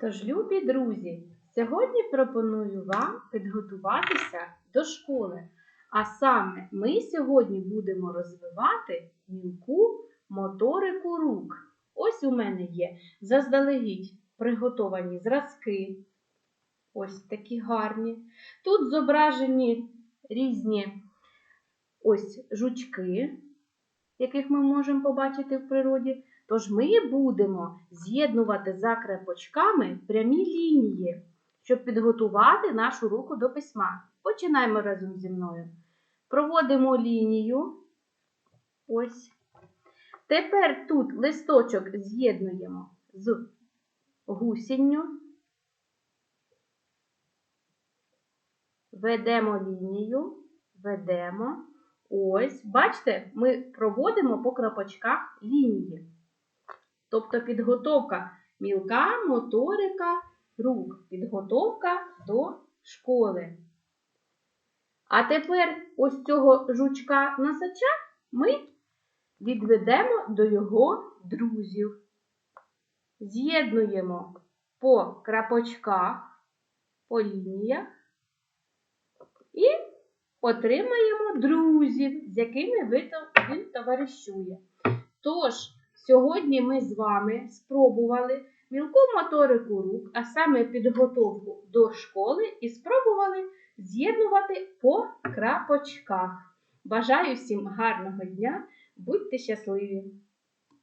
Тож, любі друзі, сьогодні пропоную вам підготуватися до школи. А саме ми сьогодні будемо розвивати мілку моторику рук. Ось у мене є заздалегідь приготовані зразки. Ось такі гарні. Тут зображені різні ось жучки, яких ми можемо побачити в природі. Тож ми будемо з'єднувати за крапочками прямі лінії, щоб підготувати нашу руку до письма. Починаємо разом зі мною. Проводимо лінію. Ось. Тепер тут листочок з'єднуємо з гусінню. Ведемо лінію, ведемо. Ось, бачите, ми проводимо по крапочках лінії. Тобто підготовка мілка моторика рук, підготовка до школи. А тепер ось цього жучка носача ми відведемо до його друзів. З'єднуємо по крапочках, по лініях і отримаємо друзів, з якими він товаришує. Тож, сьогодні ми з вами спробували мілку моторику рук, а саме підготовку до школи, і спробували з'єднувати по крапочках. Бажаю всім гарного дня, будьте щасливі!